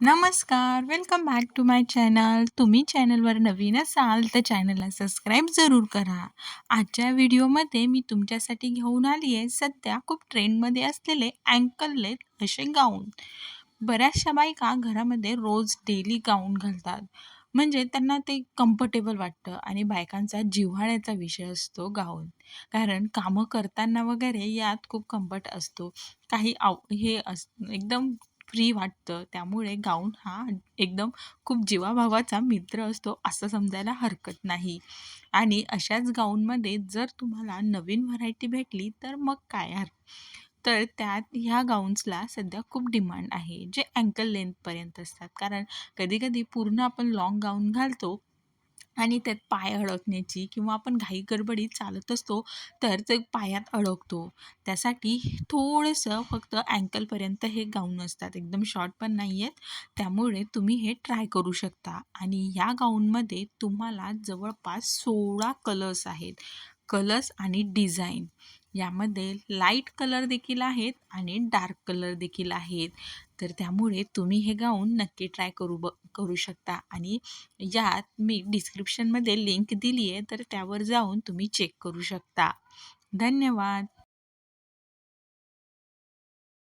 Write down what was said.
नमस्कार welcome back to my channel तुम्ही चॅनलवर नवीन असाल तर चॅनलला सबस्क्राईब जरूर करा. आजच्या व्हिडिओमध्ये मी तुमच्यासाठी घेऊन आली आहे सध्या खूप ट्रेंडमध्ये असलेले अँकललेत असे गाऊन बऱ्याचशा बायका घरामध्ये रोज डेली गाऊन घालतात. म्हणजे त्यांना ते कम्फर्टेबल वाटतं आणि बायकांचा जिव्हाळ्याचा विषय असतो गाऊन कारण कामं करताना वगैरे यात खूप कम्फर्ट असतो. काही आव हे अस एकदम फ्री वाटतं. त्यामुळे गाऊन हा एकदम खूप जीवाभावाचा मित्र असतो असं समजायला हरकत नाही. आणि अशाच गाऊनमध्ये जर तुम्हाला नवीन व्हरायटी भेटली तर मग काय हर? तर त्यात ह्या गाऊन्सला सध्या खूप डिमांड आहे जे अँकल लेंथपर्यंत असतात. कारण कधीकधी पूर्ण आपण लाँग गाऊन घालतो आणि त्यात पाय अडकण्याची किंवा आपण घाई गडबडीत चालत असतो तर ते पायात अडकतो. त्यासाठी थोडंसं फक्त अँकलपर्यंत हे गाऊन असतात. एकदम शॉर्ट पण नाही आहेत त्यामुळे तुम्ही हे ट्राय करू शकता. आणि या गाऊनमध्ये तुम्हाला जवळपास सोळा कलर्स आहेत. कलर्स आणि डिझाईन. यामध्ये लाइट कलर देखील आहेत आणि डार्क कलर देखील आहेत. तर त्यामुळे तुम्ही हे गाऊन नक्की ट्राय करू ब करू शकता. आणि यात मी डिस्क्रिप्शनमध्ये लिंक दिली आहे तर त्यावर जाऊन तुम्ही चेक करू शकता. धन्यवाद!